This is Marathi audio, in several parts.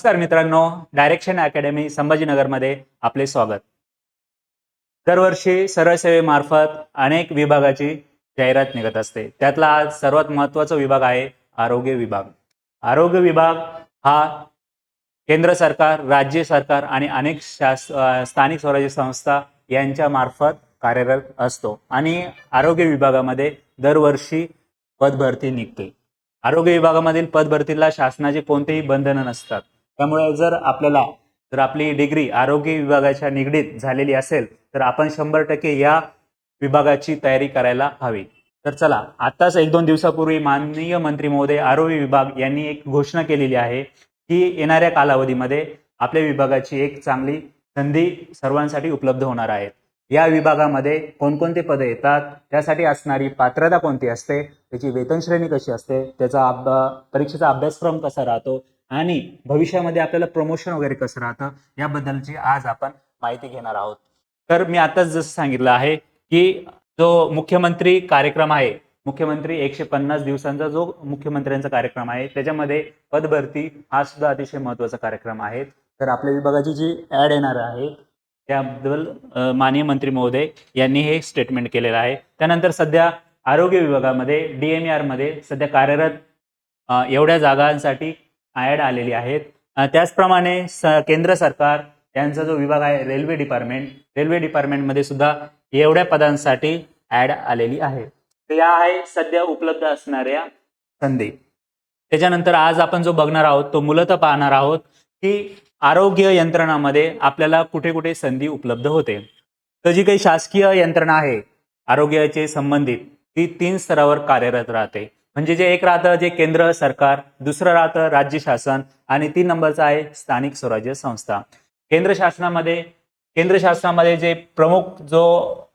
नमस्कार मित्रांनो डायरेक्शन अकॅडमी संभाजीनगरमध्ये आपले स्वागत. दरवर्षी सरळ सेवेमार्फत अनेक विभागाची जाहिरात निघत असते. त्यातला आज सर्वात महत्त्वाचा विभाग आहे आरोग्य विभाग. आरोग्य विभाग हा केंद्र सरकार राज्य सरकार आणि अनेक शास स्थानिक स्वराज्य संस्था यांच्या मार्फत कार्यरत असतो आणि आरोग्य विभागामध्ये दरवर्षी पदभरती निघते. आरोग्य विभागामधील पदभरतीला शासनाचे कोणतेही बंधनं नसतात. त्यामुळे जर आपल्याला जर आपली डिग्री आरोग्य विभागाच्या निगडीत झालेली असेल तर आपण शंभर टक्के या विभागाची तयारी करायला हवी. तर चला आताच एक दोन दिवसापूर्वी माननीय मंत्री महोदय आरोग्य विभाग यांनी एक घोषणा केलेली आहे की येणाऱ्या कालावधीमध्ये आपल्या विभागाची एक चांगली संधी सर्वांसाठी उपलब्ध होणार आहे. या विभागामध्ये कोणकोणते पदं येतात त्यासाठी असणारी पात्रता कोणती असते त्याची वेतन श्रेणी कशी असते त्याचा अभ्या परीक्षेचा अभ्यासक्रम कसा राहतो आणि भविष्यामध्ये आपल्याला प्रमोशन वगैरे कसं राहतं याबद्दलची आज आपण माहिती घेणार आहोत. तर मी आताच जसं सांगितलं आहे की जो मुख्यमंत्री कार्यक्रम आहे मुख्यमंत्री एकशे पन्नास दिवसांचा जो मुख्यमंत्र्यांचा कार्यक्रम आहे त्याच्यामध्ये पदभरती हा सुद्धा अतिशय महत्त्वाचा कार्यक्रम आहे. तर आपल्या विभागाची जी ॲड येणार आहे त्याबद्दल माननीय मंत्री महोदय यांनी हे स्टेटमेंट केलेलं आहे. त्यानंतर सध्या आरोग्य विभागामध्ये डीएमआरमध्ये सध्या कार्यरत एवढ्या जागांसाठी ॲड आलेली आहेत. त्याचप्रमाणे स केंद्र सरकार यांचा जो विभाग आहे रेल्वे डिपार्टमेंट रेल्वे डिपार्टमेंटमध्ये सुद्धा एवढ्या पदांसाठी ॲड आलेली आहे. तर या आहे सध्या उपलब्ध असणाऱ्या संधी. त्याच्यानंतर आज आपण जो बघणार आहोत तो मूलतः पाहणार आहोत की आरोग्य यंत्रणामध्ये आपल्याला कुठे कुठे संधी उपलब्ध होते. तर जी काही शासकीय यंत्रणा आहे आरोग्याचे संबंधित ती तीन स्तरावर कार्यरत राहते. म्हणजे जे एक राहतं जे केंद्र सरकार दुसरं राहतं राज्य शासन आणि तीन नंबरचं आहे स्थानिक स्वराज्य संस्था. केंद्र शासनामध्ये केंद्र शासनामध्ये जे प्रमुख जो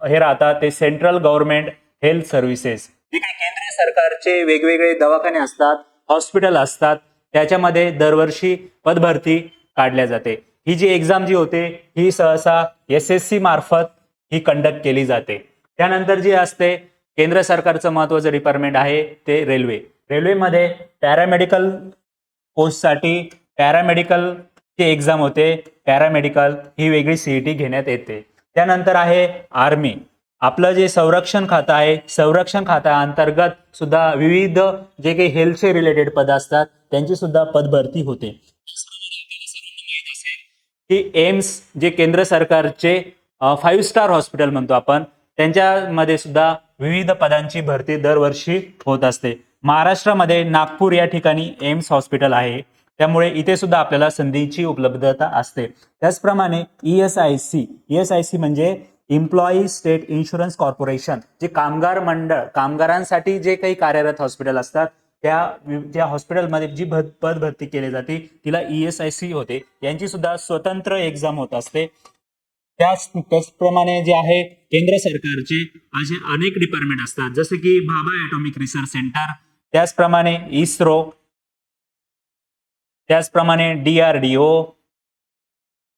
हे राहतात ते सेंट्रल गव्हर्नमेंट हेल्थ सर्व्हिसेस ठीक आहे केंद्र सरकारचे वेगवेगळे दवाखाने असतात हॉस्पिटल असतात त्याच्यामध्ये दरवर्षी पदभरती काढल्या जाते. ही जी एक्झाम जी होते ही सहसा एस एस सी मार्फत ही कंडक्ट केली जाते. त्यानंतर जी असते केंद्र सरकारचं महत्वाचं डिपार्टमेंट आहे ते रेल्वे रेल्वेमध्ये पॅरामेडिकल पोस्टसाठी पॅरामेडिकल ची एक्झाम होते. पॅरामेडिकल ही वेगळी सीईटी घेण्यात येते. त्यानंतर आहे आर्मी आपलं जे संरक्षण खातं आहे संरक्षण खात्याअंतर्गत सुद्धा विविध जे काही हेल्थचे रिलेटेड पद असतात त्यांची सुद्धा पदभरती होते. की एम्स जे केंद्र सरकारचे फाईव्ह स्टार हॉस्पिटल म्हणतो आपण त्यांच्यामध्ये सुद्धा विविध पदांची भरती दरवर्षी होत असते. महाराष्ट्रामध्ये नागपूर या ठिकाणी एम्स हॉस्पिटल आहे. त्यामुळे इथे सुद्धा आपल्याला संधीची उपलब्धता असते. त्याचप्रमाणे E S I C E S I C म्हणजे एम्प्लॉई स्टेट इन्शुरन्स कॉर्पोरेशन जे कामगार मंडळ कामगारांसाठी जे काही कार्यरत हॉस्पिटल असतात त्या त्या हॉस्पिटलमध्ये जी पद भरती केली जाते तिला ई एस आय सी होते. यांची सुद्धा स्वतंत्र एक्झाम होत असते. त्याच त्याचप्रमाणे जे आहे केंद्र सरकारचे असे अनेक डिपार्टमेंट असतात. जसे की भाभा ॲटॉमिक रिसर्च सेंटर त्याचप्रमाणे इस्रो त्याचप्रमाणे डी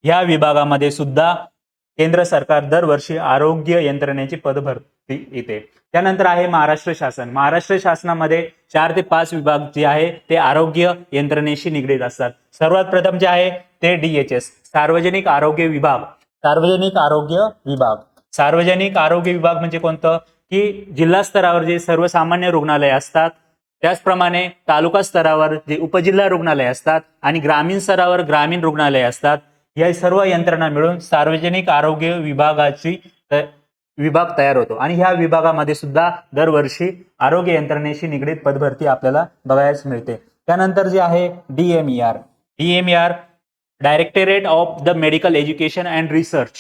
ह्या विभागामध्ये सुद्धा केंद्र सरकार दरवर्षी आरोग्य यंत्रणेची पदभरती येते. त्यानंतर आहे महाराष्ट्र शासन. महाराष्ट्र शासनामध्ये चार ते पाच विभाग जे आहे ते आरोग्य यंत्रणेशी निगडीत असतात. सर्वात प्रथम जे आहे ते डीएचएस सार्वजनिक आरोग्य विभाग. सार्वजनिक आरोग्य विभाग. सार्वजनिक आरोग्य विभाग म्हणजे कोणतं? की जिल्हा स्तरावर जे सर्वसामान्य रुग्णालय असतात त्याचप्रमाणे तालुका स्तरावर जे उपजिल्हा रुग्णालय असतात आणि ग्रामीण स्तरावर ग्रामीण रुग्णालय असतात या सर्व यंत्रणा मिळून सार्वजनिक आरोग्य विभागाची विभाग तयार होतो. आणि ह्या विभागामध्ये सुद्धा दरवर्षी आरोग्य यंत्रणेशी निगडीत पदभरती आपल्याला बघायला मिळते. त्यानंतर जे आहे DMER DMER directorate of the medical education and research.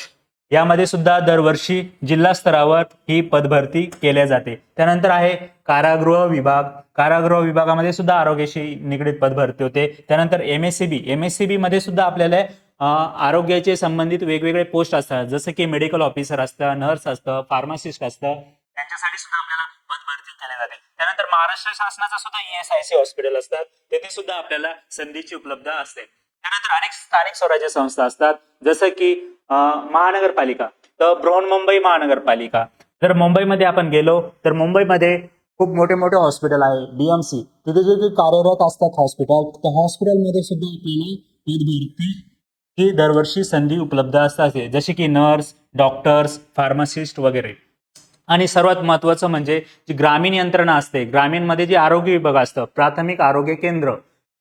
यामध्ये सुद्धा दरवर्षी जिल्हा स्तरावर ही पदभरती केल्या जाते. त्यानंतर आहे कारागृह विभाग. कारागृह विभागामध्ये सुद्धा आरोग्याशी निगडीत पदभरती होते. त्यानंतर M S C B M S C B मध्ये सुद्धा आपल्याला आरोग्याचे संबंधित वेगवेगळे पोस्ट असतात. जसं की मेडिकल ऑफिसर असतं नर्स असतं फार्मासिस्ट असतं. त्यांच्यासाठी सुद्धा आपल्याला पदभरती केल्या जाते. त्यानंतर महाराष्ट्र शासनाचा सुद्धा E S I C hospital असतात तेथे सुद्धा आपल्याला संधीची उपलब्ध असते. त्यानंतर अनेक स्थानिक स्वराज्य संस्था असतात. जसं की महानगरपालिका. तर बृहन्मुंबई महानगरपालिका. जर मुंबईमध्ये आपण गेलो तर मुंबईमध्ये खूप मोठे मोठे हॉस्पिटल आहे डीएमसी तिथे जे काही कार्यरत असतात हॉस्पिटल त्या हॉस्पिटलमध्ये सुद्धा आपल्याला पदभरती ही दरवर्षी संधी उपलब्ध असतात. जसे की नर्स डॉक्टर्स फार्मासिस्ट वगैरे. आणि सर्वात महत्त्वाचं म्हणजे जी ग्रामीण यंत्रणा असते ग्रामीणमध्ये जे आरोग्य विभाग असतं प्राथमिक आरोग्य केंद्र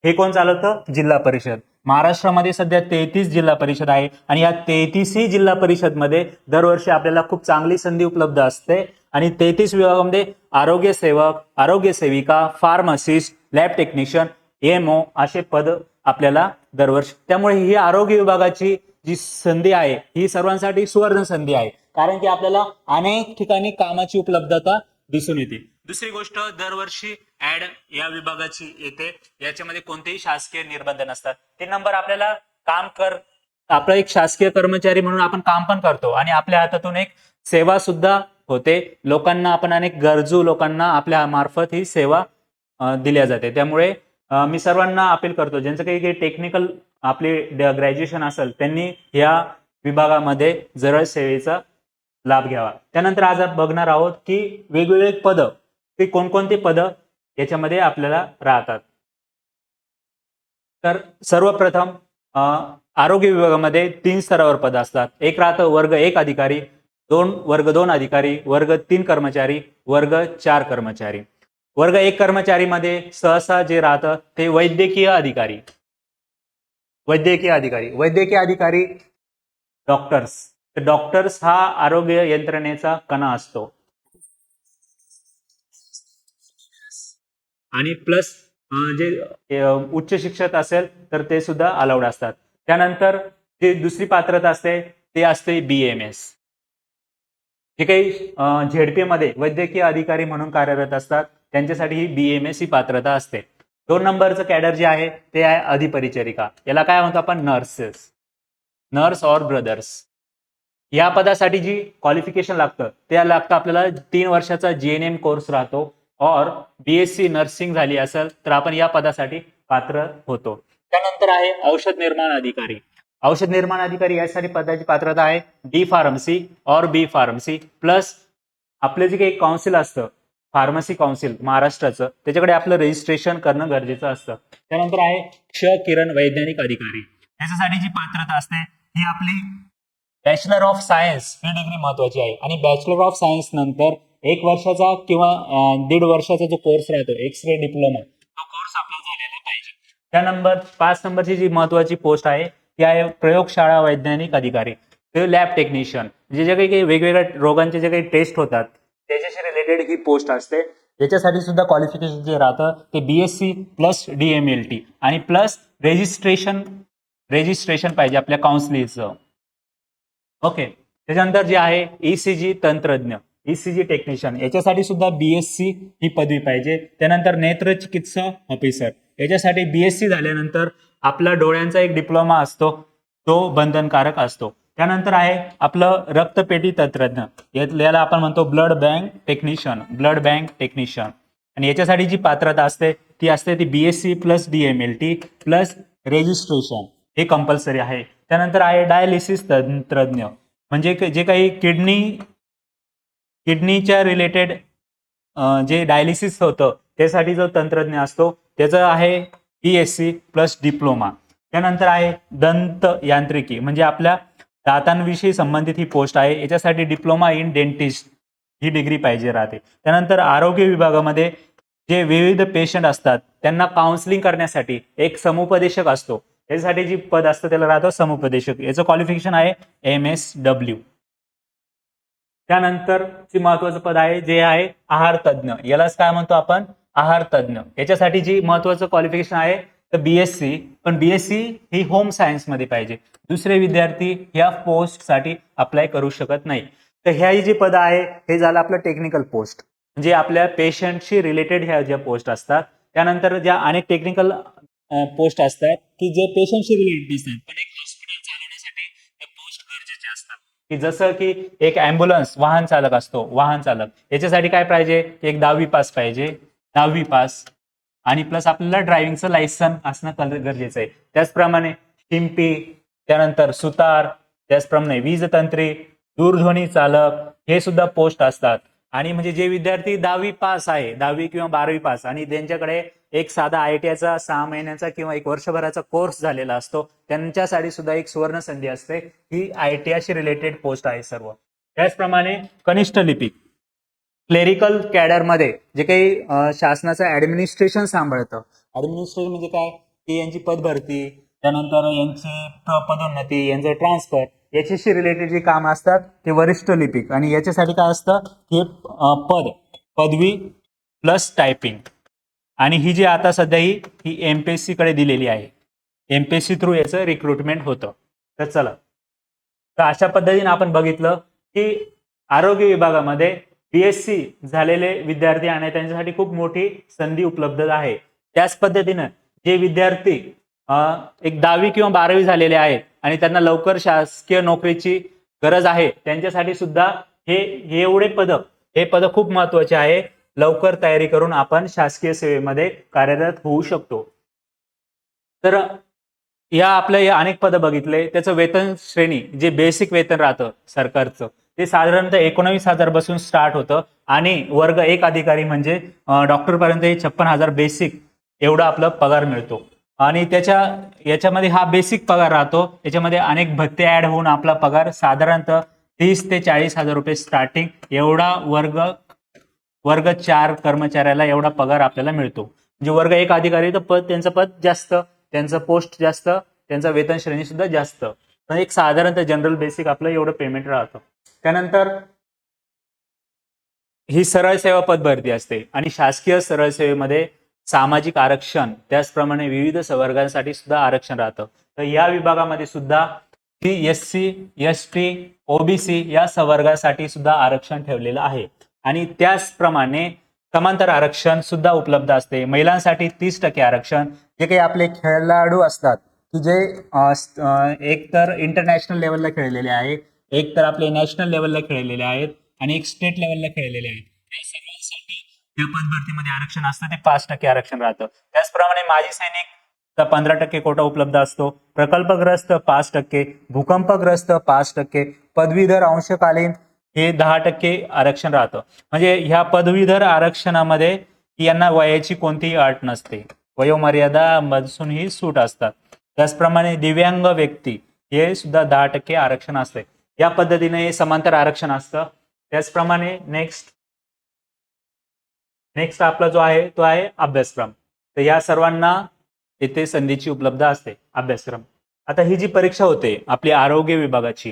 हे कोण चालवतं? जिल्हा परिषद. महाराष्ट्रामध्ये सध्या तेहतीस जिल्हा परिषद आहे आणि या तेहतीसही जिल्हा परिषदमध्ये दरवर्षी आपल्याला खूप चांगली संधी उपलब्ध असते. आणि तेहतीस विभागामध्ये आरोग्य सेवक आरोग्य सेविका फार्मासिस्ट लॅब टेक्निशियन एमओ असे पद आपल्याला दरवर्षी. त्यामुळे ही आरोग्य विभागाची जी संधी आहे ही सर्वांसाठी सुवर्ण संधी आहे. कारण की आपल्याला अनेक ठिकाणी कामाची उपलब्धता दिसून येते. दुसरी गोष्ट दरवर्षी ऍड या विभागाची येते. याच्यामध्ये कोणतेही शासकीय निर्बंध नसतात. तीन नंबर आपल्याला काम कर आपला एक शासकीय कर्मचारी म्हणून आपण काम पण करतो. आणि आपल्या हातातून एक सेवा सुद्धा होते. लोकांना आपण अनेक गरजू लोकांना आपल्या मार्फत ही सेवा दिल्या जाते. त्यामुळे मी सर्वांना अपील करतो ज्यांचं काही काही टेक्निकल आपले ग्रॅज्युएशन असेल त्यांनी या विभागामध्ये जरळ सेवेचा लाभ घ्यावा. त्यानंतर आज आपण बघणार आहोत की वेगवेगळे पद ते कोणकोणते पद याच्यामध्ये आपल्याला राहतात. तर सर्वप्रथम आरोग्य विभागामध्ये तीन स्तरावर पद असतात. एक राहतं वर्ग एक अधिकारी दोन वर्ग दोन अधिकारी वर्ग तीन कर्मचारी वर्ग चार कर्मचारी. वर्ग एक कर्मचारीमध्ये सहसा जे राहतं ते वैद्यकीय अधिकारी. वैद्यकीय अधिकारी. वैद्यकीय अधिकारी डॉक्टर्स. तर डॉक्टर्स हा आरोग्य यंत्रणेचा कणा असतो. आणि प्लस जे उच्च शिक्षक असेल तर ते सुद्धा अलाउड असतात. त्यानंतर जे दुसरी पात्रता असते ते असते बी एम एस जे काही झेडपी मध्ये वैद्यकीय अधिकारी म्हणून कार्यरत असतात त्यांच्यासाठी ही बी एम एस ही पात्रता असते. दोन नंबरचं कॅडर जे आहे ते आहे अधिपरिचरिका. याला काय म्हणतो आपण? नर्सेस. Nurse or brothers. या पदासाठी जी क्वालिफिकेशन लागतं ते लागतं आपल्याला तीन वर्षाचा जी एन एम कोर्स राहतो. और बीएससी नर्सिंग झाली असेल तर आपण या पदासाठी पात्र होतो. त्यानंतर आहे औषध निर्माण अधिकारी. औषध निर्माण अधिकारी यासाठी पदाची पात्रता आहे डी फार्मसी और बी फार्मसी प्लस आपलं जे काही काउन्सिल असतं फार्मसी काउन्सिल महाराष्ट्राचं त्याच्याकडे आपलं रजिस्ट्रेशन करणं गरजेचं असतं. त्यानंतर आहे क्ष किरण वैज्ञानिक अधिकारी. त्याच्यासाठी जी पात्रता असते ही आपली बॅचलर ऑफ सायन्स ही डिग्री महत्वाची आहे. आणि बॅचलर ऑफ सायन्स नंतर एक वर्षाचा किंवा दीड वर्षाचा जो कोर्स राहतो एक्स रे डिप्लोमा तो कोर्स आपला झालेला पाहिजे. त्या नंबर पाच नंबरची जी महत्वाची पोस्ट आहे ती आहे प्रयोगशाळा वैज्ञानिक अधिकारी ते लॅब टेक्निशियन जे जे काही काही वेगवेगळ्या रोगांचे जे काही टेस्ट होतात त्याच्याशी रिलेटेड ही पोस्ट असते. याच्यासाठी सुद्धा क्वालिफिकेशन जे राहतं ते B S C plus D M L T आणि प्लस रेजिस्ट्रेशन रेजिस्ट्रेशन पाहिजे आपल्या काउन्सिलिंगचं ओके त्याच्यानंतर जे आहे ईसीजी तंत्रज्ञ. ईसीजी टेक्निशियन याच्यासाठी सुद्धा बीएससी ही पदवी पाहिजे. त्यानंतर नेत्र चिकित्सा ऑफिसर याच्यासाठी बीएससी झाल्यानंतर आपला डोळ्यांचा एक डिप्लोमा असतो. तो बंधनकारक असतो. त्यानंतर आहे आपलं रक्तपेटी तंत्रज्ञ. याला आपण म्हणतो blood bank technician blood bank technician आणि याच्यासाठी जी पात्रता असते ती असते ती BSc plus DMLT plus registration हे कंपल्सरी आहे. त्यानंतर आहे डायलिसिस तंत्रज्ञ. म्हणजे जे काही किडनी किडनीच्या रिलेटेड जे डायलिसिस होतं त्यासाठी जो तंत्रज्ञ असतो त्याचं आहे E S C plus diploma त्यानंतर आहे दंत यांत्रिकी. म्हणजे आपल्या दातांविषयी संबंधित ही पोस्ट आहे. याच्यासाठी डिप्लोमा इन डेंटिस्ट ही डिग्री पाहिजे राहते. त्यानंतर आरोग्य विभागामध्ये जे विविध पेशंट असतात त्यांना काउन्सिलिंग करण्यासाठी एक समुपदेशक असतो. त्याच्यासाठी जी पद असतं त्याला राहतो समुपदेशक. याचं क्वालिफिकेशन आहे एम एस डब्ल्यू त्यानंतर महत्वाचं पद आहे जे आहे आहार तज्ज्ञ यालाच काय म्हणतो आपण? आहार तज्ज्ञ याच्यासाठी जी महत्वाचं क्वालिफिकेशन आहे तर बीएससी पण बीएससी ही होम सायन्समध्ये पाहिजे. दुसरे विद्यार्थी ह्या पोस्टसाठी अप्लाय करू शकत नाही. तर ह्या जी पद आहे हे झालं आपलं टेक्निकल पोस्ट म्हणजे आपल्या पेशंटशी रिलेटेड ह्या ज्या पोस्ट असतात त्यानंतर ज्या अनेक टेक्निकल पोस्ट असतात की जे पेशंटशी रिलेटेड असतात पण एक हॉस्पिटल चालवण्यासाठी त्या पोस्ट गरजेचे असतात की जसं की एक अँब्युलन्स वाहन चालक असतो वाहन चालक. याच्यासाठी काय पाहिजे? एक दहावी पास पाहिजे दहावी पास आणि प्लस आपल्याला ड्रायव्हिंगचं लायसन असणं गरजेचं आहे. त्याचप्रमाणे शिंपी त्यानंतर सुतार त्याचप्रमाणे वीजतंत्री दूरध्वनी चालक हे सुद्धा पोस्ट असतात. आणि म्हणजे जे विद्यार्थी दहावी पास आहे दहावी किंवा बारावी पास आणि त्यांच्याकडे एक साधा आय टी आयचा सहा महिन्याचा किंवा एक वर्षभराचा कोर्स झालेला असतो त्यांच्यासाठी सुद्धा एक सुवर्ण संधी असते. ही आय टी रिलेटेड पोस्ट आहे सर्व. त्याचप्रमाणे कनिष्ठ लिपिक क्लेरिकल कॅडरमध्ये जे काही शासनाचं ऍडमिनिस्ट्रेशन सांभाळतं. ऍडमिनिस्ट्रेशन म्हणजे काय? की यांची पदभरती त्यानंतर यांची पदोन्नती यांचं ट्रान्सफर याच्याशी रिलेटेड जे काम असतात ते वरिष्ठ लिपिक. आणि याच्यासाठी काय असतं हे पद पदवी प्लस टायपिंग आणि ही जी आता सध्या ही ही एम पी एस सीकडे दिलेली आहे. M P S C through याचं रिक्रुटमेंट होतं. तर चला. तर अशा पद्धतीने आपण बघितलं की आरोग्य विभागामध्ये बी एस सी झालेले विद्यार्थी आणि त्यांच्यासाठी खूप मोठी संधी उपलब्ध आहे. त्याच पद्धतीनं जे विद्यार्थी एक दहावी किंवा बारावी झालेले आहेत आणि त्यांना लवकर शासकीय नोकरीची गरज आहे. त्यांच्यासाठी सुद्धा हे एवढे पद हे पद खूप महत्त्वाचे आहे. लवकर तयारी करून आपण शासकीय सेवेमध्ये कार्यरत होऊ शकतो. तर या आपल्या या अनेक पदं बघितले. त्याचं वेतन श्रेणी जे बेसिक वेतन राहतं सरकारचं ते साधारणतः एकोणावीस हजारपासून स्टार्ट होतं. आणि वर्ग एक अधिकारी म्हणजे डॉक्टर पर्यंत हे छप्पन हजार बेसिक एवढा आपला पगार मिळतो. आणि त्याच्या याच्यामध्ये हा बेसिक पगार राहतो. याच्यामध्ये अनेक भत्ते ऍड होऊन आपला पगार साधारणतः तीस ते चाळीस हजार रुपये स्टार्टिंग एवढा वर्ग वर्ग चार कर्मचाऱ्याला एवढा पगार आपल्याला मिळतो. म्हणजे वर्ग एक अधिकारी तर पद त्यांचं पद जास्त त्यांचं पोस्ट जास्त त्यांचा वेतन श्रेणी सुद्धा जास्त. पण एक साधारणतः जनरल बेसिक आपलं एवढं पेमेंट राहतं. त्यानंतर ही सरळ सेवा पद भरती असते. आणि शासकीय सरळ सेवेमध्ये सामाजिक आरक्षण त्याचप्रमाणे विविध संवर्गांसाठी सुद्धा आरक्षण राहतं. तर या विभागामध्ये सुद्धा ती S C S T OBC या संवर्गासाठी सुद्धा आरक्षण ठेवलेलं आहे. आणि त्याचप्रमाणे समांतर आरक्षण सुद्धा उपलब्ध असते. महिलांसाठी तीस टक्के आरक्षण. जे काही आपले खेळाडू असतात की जे एक तर इंटरनॅशनल लेवलला खेळलेले आहे एक तर आपले नॅशनल लेवलला खेळलेले आहेत आणि एक स्टेट लेवलला खेळलेले आहेत. या पदभरतीमध्ये आरक्षण असतं ते पाच टक्के आरक्षण राहतं. त्याचप्रमाणे माजी सैनिक पंधरा टक्के कोटा उपलब्ध असतो. प्रकल्पग्रस्त पाच टक्के भूकंपग्रस्त पाच टक्के पदवीधर अंशकालीन हे दहा टक्के आरक्षण राहतं. म्हणजे ह्या पदवीधर आरक्षणामध्ये यांना वयाची कोणतीही अट नसते. वयोमर्यादा मधून ही सूट असतात. त्याचप्रमाणे दिव्यांग व्यक्ती हे सुद्धा दहा टक्के आरक्षण असते. या पद्धतीने हे समांतर आरक्षण असतं. त्याचप्रमाणे नेक्स्ट नेक्स्ट आपला जो आहे तो आहे अभ्यासक्रम. तर या सर्वांना येथे संधीची उपलब्ध असते अभ्यासक्रम. आता ही जी परीक्षा होते आपली आरोग्य विभागाची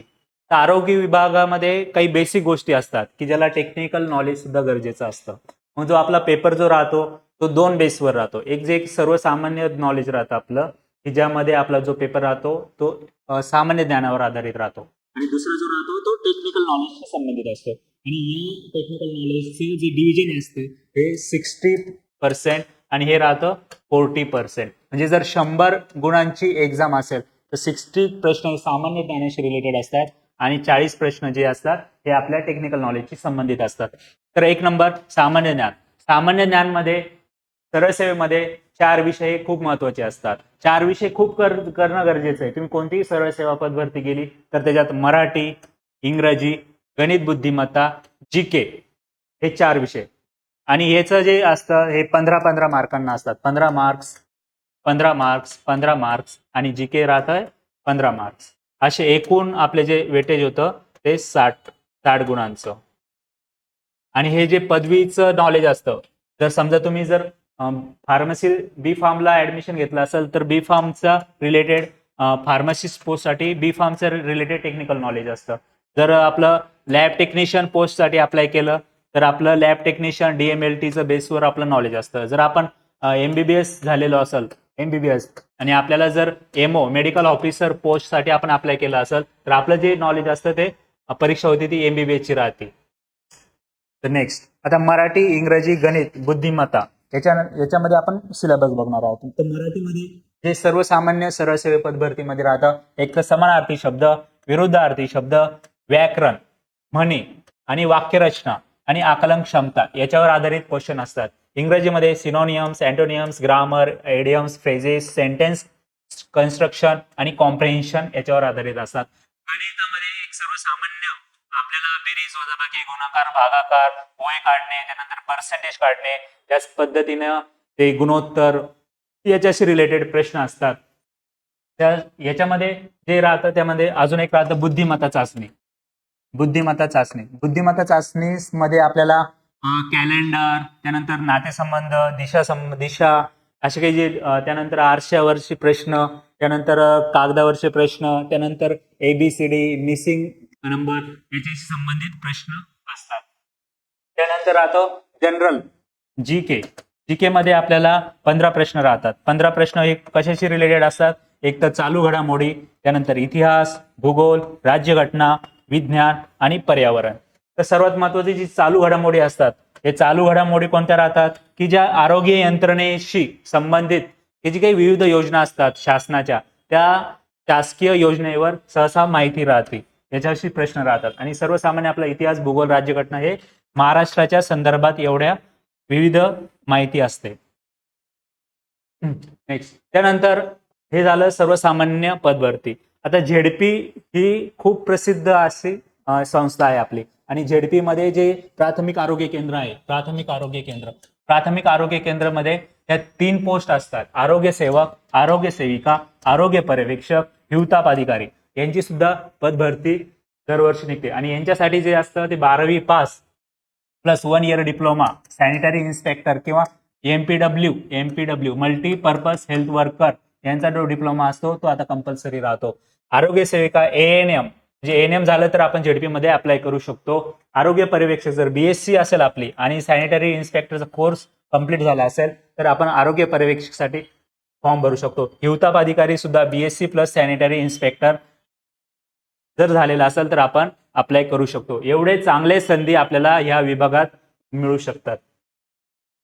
तर आरोग्य विभागामध्ये काही बेसिक गोष्टी असतात की ज्याला टेक्निकल नॉलेज सुद्धा गरजेचं असतं. मग जो आपला पेपर जो राहतो तो दोन बेसवर राहतो. एक जे एक सर्वसामान्य नॉलेज राहतं आपलं की ज्यामध्ये आपला जो पेपर राहतो तो सामान्य ज्ञानावर आधारित राहतो. आणि दुसरा जो राहतो तो टेक्निकल नॉलेजशी संबंधित असतो. आणि या टेक्निकल नॉलेजचे जे डिव्हिजन असते हे सिक्स्टी पर्सेंट आणि हे राहतं फोर्टी पर्सेंट म्हणजे जर शंभर गुणांची एक्झाम असेल तर सिक्स्टी प्रश्न हे सामान्य ज्ञानाशी रिलेटेड असतात आणि चाळीस प्रश्न जे असतात हे आपल्या टेक्निकल नॉलेजशी संबंधित असतात. तर एक नंबर सामान्य ज्ञान. सामान्य ज्ञानमध्ये सरळ सेवेमध्ये चार विषय खूप महत्त्वाचे असतात. चार विषय खूप कर करणं गरजेचं आहे. तुम्ही कोणतीही सरळ सेवा पद भरती गेली तर त्याच्यात मराठी इंग्रजी गणित बुद्धिमत्ता जी के हे चार विषय. आणि ह्याचं जे असतं हे पंधरा पंधरा मार्कांना असतात. पंधरा मार्क्स पंधरा मार्क्स पंधरा मार्क्स आणि जी के राहत आहे पंधरा मार्क्स. असे एकूण आपले जे वेटेज होतं ते साठ साठ गुणांचं. आणि हे जे पदवीचं नॉलेज असतं जर समजा तुम्ही जर फार्मसी बी फार्मला ऍडमिशन घेतलं असेल तर बी फार्मचा रिलेटेड फार्मसिस्ट पोस्टसाठी बी फार्मचं रिलेटेड टेक्निकल नॉलेज असतं. जर आपलं लॅब टेक्निशियन पोस्टसाठी अप्लाय केलं तर आपलं लॅब टेक्निशियन डीएमएलटीचं बेसवर आपलं नॉलेज असतं. जर आपण एमबीबीएस झालेलो असेल एमबीबीएस आणि आपल्याला जर एमओ मेडिकल ऑफिसर पोस्टसाठी आपण अप्लाय केलं असेल तर आपलं जे नॉलेज असतं ते परीक्षा होती ती एमबीबीएस ची राहते. तर नेक्स्ट आता मराठी इंग्रजी गणित बुद्धिमत्ता याच्या याच्यामध्ये आपण सिलेबस बघणार आहोत. तर मराठीमध्ये जे सर्वसामान्य सरळ सेवे पदभरतीमध्ये राहतं एक तर समानार्थी शब्द विरुद्धार्थी शब्द व्याकरण म्हणी आणि वाक्यरचना आणि आकलन क्षमता याच्यावर आधारित क्वेश्चन असतात. इंग्रजीमध्ये synonyms antonyms grammar idioms phrases sentence construction आणि कॉम्प्रेन्शन याच्यावर आधारित असतात. गणितामध्ये एक सर्वसामान्य आपल्याला बेरीज वजाबाकी गुणाकार भागाकार ओळे काढणे त्यानंतर पर्सेंटेज काढणे त्याच पद्धतीनं ते गुणोत्तर याच्याशी रिलेटेड प्रश्न असतात. त्या याच्यामध्ये जे राहतं त्यामध्ये अजून एक राहतं बुद्धिमत्ता चाचणी. बुद्धिमत्ता चाचणी. बुद्धिमत्ता चाचणी मध्ये आपल्याला कॅलेंडर त्यानंतर नातेसंबंध दिशा संब दिशा असे काही जे त्यानंतर आरशावरचे प्रश्न त्यानंतर कागदावरचे प्रश्न त्यानंतर A B C D missing number याच्याशी संबंधित प्रश्न असतात. त्यानंतर राहतो जनरल जी के जी के मध्ये आपल्याला पंधरा प्रश्न राहतात. पंधरा प्रश्न हे कशाशी रिलेटेड असतात? एक तर चालू घडामोडी त्यानंतर इतिहास भूगोल राज्यघटना विज्ञान आणि पर्यावरण. तर सर्वात महत्वाची जी चालू घडामोडी असतात हे चालू घडामोडी कोणत्या राहतात? की ज्या आरोग्य यंत्रणेशी संबंधित हे जी काही विविध योजना असतात शासनाच्या त्या शासकीय योजनेवर सहसा माहिती राहते. याच्याशी प्रश्न राहतात. आणि सर्वसामान्य आपला इतिहास भूगोल राज्यघटना हे महाराष्ट्राच्या संदर्भात एवढ्या विविध माहिती असते. नेक्स्ट त्यानंतर हे झालं सर्वसामान्य पदभरती. आता झेडपी ही खूप प्रसिद्ध अशी संस्था आहे आपली. आणि झेडपी मध्ये जे प्राथमिक आरोग्य केंद्र आहे प्राथमिक आरोग्य केंद्र प्राथमिक आरोग्य केंद्रामध्ये या तीन पोस्ट असतात. आरोग्य सेवक आरोग्य सेविका आरोग्य पर्यवेक्षक हिवताप अधिकारी. यांची सुद्धा पदभरती दरवर्षी निघते. आणि यांच्यासाठी जे असतं ते बारावी pass plus one year diploma sanitary inspector किंवा MPW MPW multipurpose health worker यांचा जो डिप्लोमा असतो तो आता कंपल्सरी राहतो. आरोग्य सेविका ए एन एम म्हणजे एन एम झालं तर आपण झेडपी मध्ये अप्लाय करू शकतो. आरोग्य पर्यवेक्षक जर बीएससी असेल आपली आणि सॅनिटरी इन्स्पेक्टरचा कोर्स कंप्लीट झाला असेल तर आपण आरोग्य पर्यवेक्षकसाठी फॉर्म भरू शकतो. हिवताप अधिकारी सुद्धा बीएससी प्लस सॅनिटरी इन्स्पेक्टर जर झालेला असेल तर आपण अप्लाय करू शकतो. एवढे चांगले संधी आपल्याला या विभागात मिळू शकतात.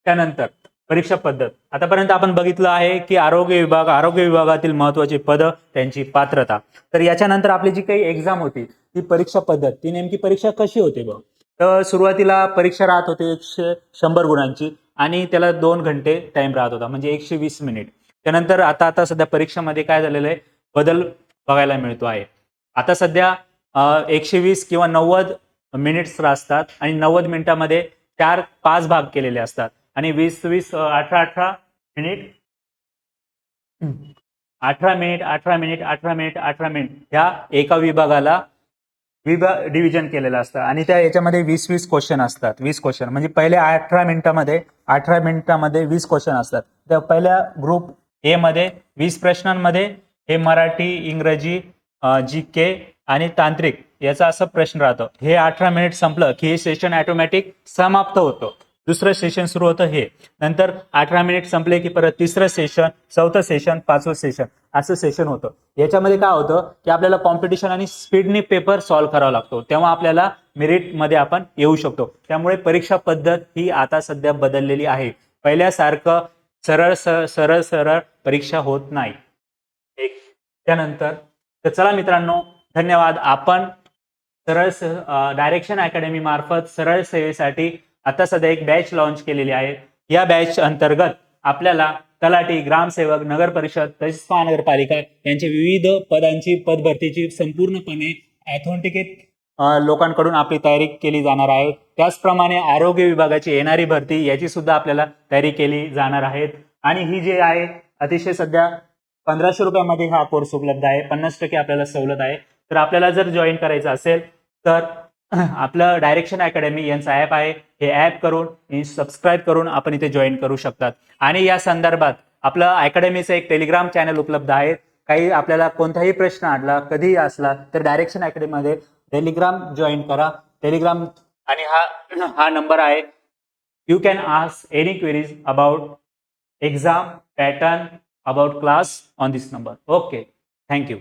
त्यानंतर परीक्षा पद्धत. आतापर्यंत आपण बघितलं आहे की आरोग्य विभाग आरोग्य विभागातील महत्वाची पदं त्यांची पात्रता. तर याच्यानंतर आपली जी काही एक्झाम होती ती परीक्षा पद्धत ती नेमकी परीक्षा कशी होते बघ? तर सुरुवातीला परीक्षा राहत होती एकशे शंभर गुणांची आणि त्याला दोन घंटे टाइम राहत होता म्हणजे एकशे वीस मिनिट त्यानंतर आता आता सध्या परीक्षेमध्ये काय झालेलं आहे? बदल बघायला मिळतो आहे. आता सध्या एकशे वीस किंवा नव्वद मिनिट्स असतात आणि नव्वद मिनिटामध्ये चार पाच भाग केलेले असतात. आणि वीस वीस अठरा अठरा मिनिट. अठरा मिनिट अठरा मिनिट अठरा मिनिट अठरा मिनिट. ह्या एका विभागाला विभाग डिव्हिजन केलेलं असतं. आणि त्या याच्यामध्ये वीस वीस क्वेश्चन असतात. वीस क्वेश्चन. म्हणजे पहिल्या अठरा मिनिटामध्ये अठरा मिनिटामध्ये वीस क्वेश्चन असतात. त्या पहिल्या ग्रुप ए मध्ये वीस प्रश्नांमध्ये हे मराठी इंग्रजी जी के आणि तांत्रिक याचा असं प्रश्न राहतो. हे अठरा मिनिट संपलं की हे सेशन ऑटोमॅटिक समाप्त होतं. दुसरं सेशन सुरू होतं हे. नंतर अठरा मिनिट संपले की परत तिसरं सेशन चौथं सेशन पाचवं सेशन असं सेशन होतं. याच्यामध्ये काय होतं की आपल्याला कॉम्पिटिशन आणि स्पीडनी पेपर सॉल्व्ह करावा लागतो. तेव्हा आपल्याला मेरिटमध्ये आपण येऊ शकतो. त्यामुळे परीक्षा पद्धत ही आता सध्या बदललेली आहे. पहिल्यासारखं सरळ सरळ सरळ परीक्षा होत नाही. एक त्यानंतर तर चला मित्रांनो धन्यवाद. आपण सरळ डायरेक्शन अकॅडमी मार्फत सरळ सेवेसाठी आता सध्या एक बॅच लॉन्च केलेली आहे. या बॅच अंतर्गत आपल्याला तलाठी ग्रामसेवक नगर परिषद तसेच महानगरपालिका यांच्या विविध पदांची पदभरतीची संपूर्णपणे ऑथेंटिकेट लोकांकडून आपली तयारी केली जाणार आहे. त्याचप्रमाणे आरोग्य विभागाची येणारी भरती याची सुद्धा आपल्याला तयारी केली जाणार आहेत आणि ही जी आहे अतिशय सध्या पंधराशे रुपयामध्ये हा कोर्स उपलब्ध आहे. पन्नास टक्के आपल्याला सवलत आहे. तर आपल्याला जर जॉईन करायचं असेल तर आपलं डायरेक्शन अकॅडमी यांचा ॲप आहे. हे ॲप करून सबस्क्राईब करून आपण इथे जॉईन करू शकतात. आणि या संदर्भात आपलं अकॅडमीचं एक टेलिग्राम चॅनल उपलब्ध आहे. काही आपल्याला कोणताही प्रश्न आडला कधीही असला तर डायरेक्शन अकॅडमीमध्ये टेलिग्राम जॉईन करा. टेलिग्राम आणि हा हा नंबर आहे. You can ask any queries about exam pattern about class on this number okay thank you